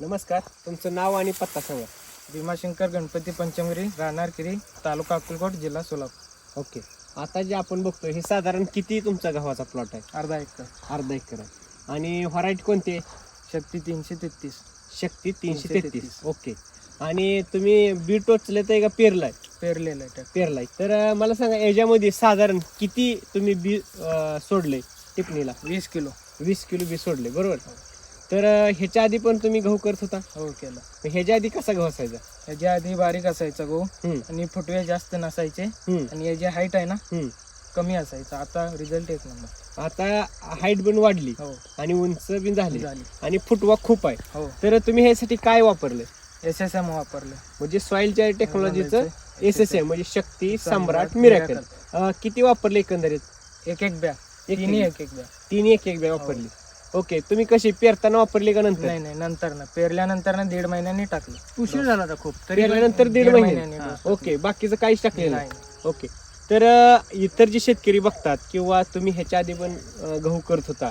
नमस्कार तुमचं नाव आणि पत्ता सांगा. भीमाशंकर गणपती पंचमरी राहणार किरी तालुका अक्कलकोट जिल्हा सोलापूर. ओके. आता जे आपण बघतोय हे साधारण किती तुमचा गव्हाचा प्लॉट आहे? अर्धा एकर. अर्धा एकर आहे. आणि व्हरायटी कोणती आहे? शक्ती तीनशे तेहतीस. शक्ती तीनशे तेहतीस. ओके. आणि तुम्ही बी टोचले तर का पेरलाय? पेरलेलं आहे. पेरलाय. तर मला सांगा याच्यामध्ये साधारण किती तुम्ही बी सोडले टिपणीला? वीस किलो. वीस किलो बी सोडले बरोबर? तर ह्याच्या आधी पण तुम्ही गहू करत होता? हो केलं. मग ह्याच्या आधी कसा गहू असायचा? याच्या आधी बारीक असायचा गहू हम्म, आणि फुटवे जास्त नसायचे. हम्म, आणि याची हाईट आहे ना हम्म. कमी असायचा. आता रिझल्ट एक नंबर आता हाईट पण वाढली हो. आणि उंच पण झाली. झाली. आणि फुटवा खूप आहे. हो. तर तुम्ही ह्यासाठी काय वापरले? एस एस एम वापरले. म्हणजे सॉइलच्या टेक्नॉलॉजीचं एस एस एम म्हणजे शक्ती सम्राट मिराकल किती वापरले एकंदरीत? एक एक बॅग एक तिन्ही एक- एक एक बॅग तीन एक एक बॅग वापरली. ओके तुम्ही कशी पेरताना वापरली का नंतर? नाही नाही नंतर ना पेरल्यानंतर ना दीड महिन्यांनी टाकलं. उशीर झाला होता खूप. पेरल्यानंतर दीड महिने. महिन्याने ओके बाकीचं काहीच टाकलेलं नाही. नाही ओके. तर अं, इतर जे शेतकरी बघतात किंवा तुम्ही ह्याच्या आधी पण अं, गहू करत होता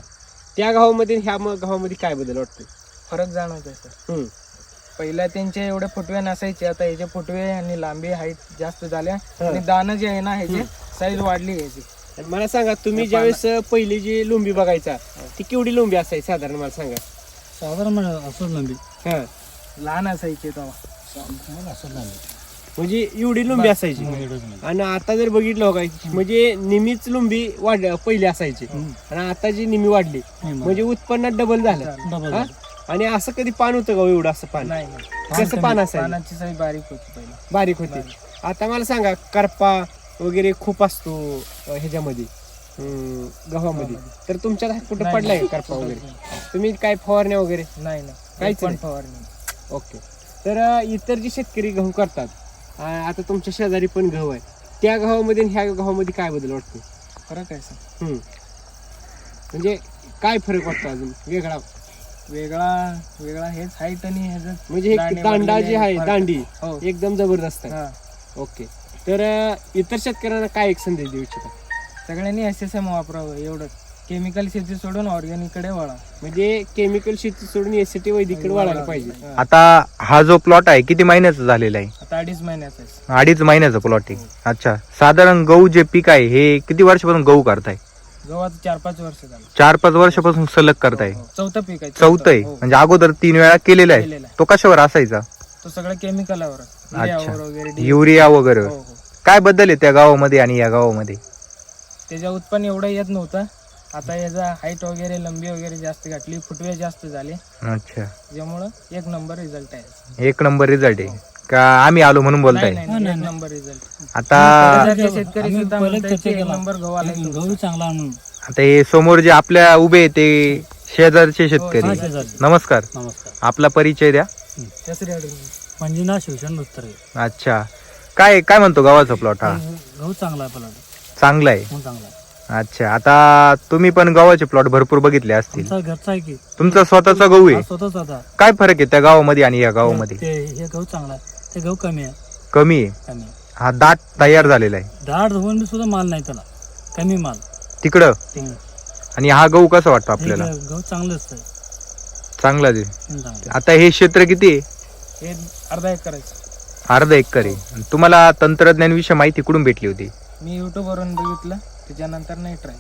त्या गव्हामध्ये आणि ह्या म- गव्हामध्ये काय बदल वाटतो फरक जाणवतोय सर. हम्म, पहिल्या त्यांचे एवढे फुटवे नसायचे आता याचे फुटवे आणि लांबी हाईट जास्त झाल्या. आणि दाणं जे आहे ना ह्याची साईज वाढली याची. मला सांगा तुम्ही ज्यावेळेस पहिली जी लुंबी बघायचा ती केवढी लुंबी असायची साधारण मला सांगा? साधारण असं लांबी. हा. लहान असायचे तेव्हा. असं लांबी म्हणजे एवढी लुंबी. असायची आणि आता जर बघितलं हो काय म्हणजे निमीच लुंबी वाढ पहिली असायची. आणि आता जी निमी वाढली म्हणजे उत्पन्नात डबल झालं. हा? आणि असं कधी पान होतं का हो एवढं असं पान? नाही नाही. कसं पान असायचं? पानाची साईज बारीक होती पहिला. बारीक होते. आता मला सांगा करपा वगैरे खूप असतो अं, ह्याच्यामध्ये गव्हामध्ये. तर तुमच्यात हा कुठं नाही, पडलाय नाही. करपा वगैरे? तुम्ही काय फवारण्या वगैरे? नाही नाही. काहीच पण नाही. फवारणी. ओके. तर अं, इतर जे शेतकरी गहू करतात अं, आता तुमच्या शेजारी पण गहू आहे. त्या गव्हामध्ये आणि ह्या गव्हामध्ये काय बदल वाटतो फरक आहे सर. हम्म. म्हणजे काय फरक वाटतो अजून? वेगळा. वेगळा वेगळा हेच हाईट आणि ह्याचं. म्हणजे दाणे दांडा जी आहे फरक. दांडी हो. एकदम जबरदस्त आहे. हा. ओके. तर इतर शेतकऱ्यांना काय एक संदेश देऊ इच्छिता? सगळ्यांनी एस एस एम वापरावं एवढंच. केमिकल शेती सोडून ऑर्गॅनिककडे वळा. म्हणजे केमिकल शेती सोडून एसीटी वैदिकडे वळायला पाहिजे. हा. आता हा जो प्लॉट आहे किती महिन्याचा झालेला आहे? आता अडीच महिन्याचा आहे. अडीच महिन्याचा प्लॉट आहे अच्छा. साधारण गहू जे पीक आहे हे किती वर्षापासून गहू करताय? गव्हाचं चार पाच वर्ष झालं. चार पाच वर्षापासून सलग करताय. हो, हो. चौथं पीक आहे चौथं. आहे. हो. म्हणजे अगोदर तीन वेळा केलेला आहे. केलेलं आहे. तो कशावर असायचा? तो सगळं केमिकलावर अच्छा. वगैरे डी- युरिया वगैरे हो, हो. काय बदल आहे त्या गावामध्ये आणि या गावामध्ये? त्याच्या उत्पन्न एवढं येत नव्हतं. आता याचा हाईट वगैरे लंबी वगैरे जास्त घातली फुटवे जास्त झाले. अच्छा. त्यामुळं एक नंबर रिझल्ट आहे. एक नंबर रिझल्ट आहे. का आम्ही आलो म्हणून बोलताय? नाही, नाही, नाही, एक नंबर रिझल्ट आता शेतकरी आम्ही सुद्धा पहिलेच म्हणतात चर्चा की एक केला. नंबर गहू आलाय तुमचा. गहू चांगला आणून. आता हे समोर जे आपल्या उभे आहे ते शेजारचे हो, शेतकरी. नमस्कार. नमस्कार. आपला परिचय द्या. मंजुनाथ शिवशरण भुत्तरे अच्छा. काय काय म्हणतो गावाचा प्लॉट हा? गहू चांगला आहे पलाट चांगला आहे? गहू चांगला आहे. अच्छा आता तुम्ही पण गव्हाचे प्लॉट भरपूर बघितले असतील. आमचा घरचा आहे की. तुमचा स्वतःचा गहू हा आहे स्वतःच आता. काय फरक आहे त्या गावामध्ये आणि या गावामध्ये? ते हे गहू चांगला आहे. ते गहू कमी आहे. कमी आहे? कमी आहे. हा दाट तयार झालेला आहे. दाढ होऊन बी सुद्धा माल नाही त्याला. कमी माल. तिकडं. आणि हा गहू कसा वाटतो हे आपल्याला? गहू चांगलंच आहे. चांगला आता हे क्षेत्र किती आहे? हे अर्धा एक करायचं अर्धा एकर आहे. तुम्हाला तंत्रज्ञान विषयी माहिती कुठून भेटली होती? मी युट्यूब वरून बघितलं त्याच्यानंतर नाही ट्राय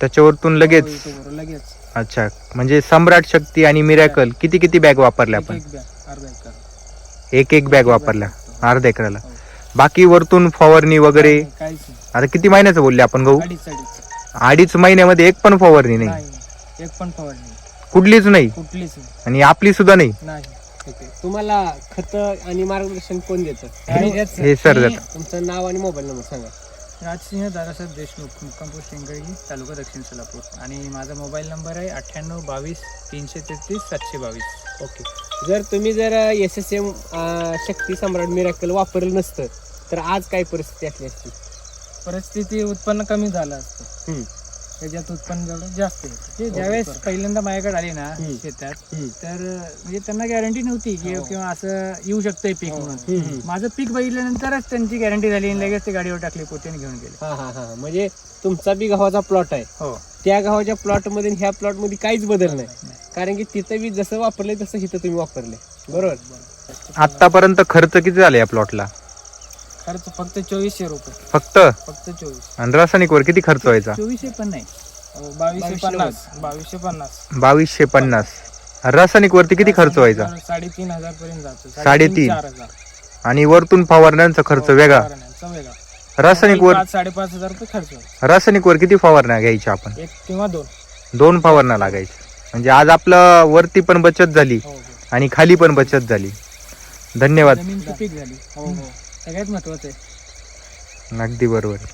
त्याच्यावरतून लगेच? युट्यूब वर लगेच. अच्छा म्हणजे सम्राट शक्ती आणि मिरॅकल किती किती बॅग वापरल्या एक आपण? एक बॅग अर्धा एकर. एक एक बॅग वापरल्या अर्ध्या एकराला. हो. बाकी वरतून फवारणी वगैरे? नाही, काहीच नाही. आता किती महिन्याचं बोलले आपण गहू? अडीच अडीच. अडीच महिन्यामध्ये एक पण फवारणी नाही नाही. नाही. एक पण फवारणी नाही. कुठलीच नाही? कुठलीच नाही. आणि आपली सुद्धा नाही? नाही. ओके तुम्हाला खत आणि मार्गदर्शन कोण देतं? हे सर देतात. तुमचं नाव आणि मोबाईल नंबर सांगा. राजसिंह दादासाहेब देशमुख मुक्काम पोस्ट शेंगळी तालुका दक्षिण सोलापूर. आणि माझा मोबाईल नंबर आहे अठ्ठ्याण्णव बावीस तीनशे तेहतीस सातशे बावीस. ओके. जर तुम्ही जर S S M Shakti Samrat miracle वापरलं नसतं तर आज काय परिस्थिती असली असती? परिस्थिती उत्पन्न कमी झालं असतं. त्याच्यात उत्पन्न जेवढं जास्त येतं ते ज्यावेळेस पहिल्यांदा माझ्याकडे आली ना. शेतात. तर म्हणजे त्यांना गॅरंटी नव्हती की हो. किंवा असं येऊ शकतंय पीक म्हणून. हम्म, हम्म. माझं पीक बघितल्यानंतरच त्यांची गॅरंटी झाली आणि लगेच ते गाडीवर टाकले पोत्याने घेऊन गेले. हा हा हा. म्हणजे तुमचा बी गव्हाचा प्लॉट आहे. हो. त्या गव्हाच्या प्लॉटमध्ये ह्या प्लॉटमध्ये काहीच बदल नाही. कारण की तिथं बी जसं वापरलंय तसं इथं तुम्ही वापरले बरोबर? आतापर्यंत खर्च किती झाला या प्लॉटला खर्च फक्त चोवीसशे रुपये. फक्त? फक्त चोवीस आणि रासायनिकवर किती खर्च व्हायचा? चोवीसशे पण नाही. बावीसशे बावीसशे पन्नास. वर. बावीसशे पन्नास. बावीसशे पन्नास. रासायनिक वरती किती खर्च व्हायचा? साडेतीन हजार पर्यंत जातो. साडेतीन. चार हजार. आणि वरतून फवारण्यांचा खर्च वेगळा. फवारण्यांचा वेगळा. रासायनिक वर पाच साडेपाच हजार रुपये खर्च. रासायनिक वर किती फवारण्या घ्यायच्या आपण? एक किंवा दोन. दोन फवारण्या लागायच्या. म्हणजे आज आपलं वरती पण बचत झाली हो हो. आणि खाली पण बचत झाली. धन्यवाद. जमीन सुपीक झाली. हो हो. सगळ्यात महत्वाचं आहे. अगदी बरोबर.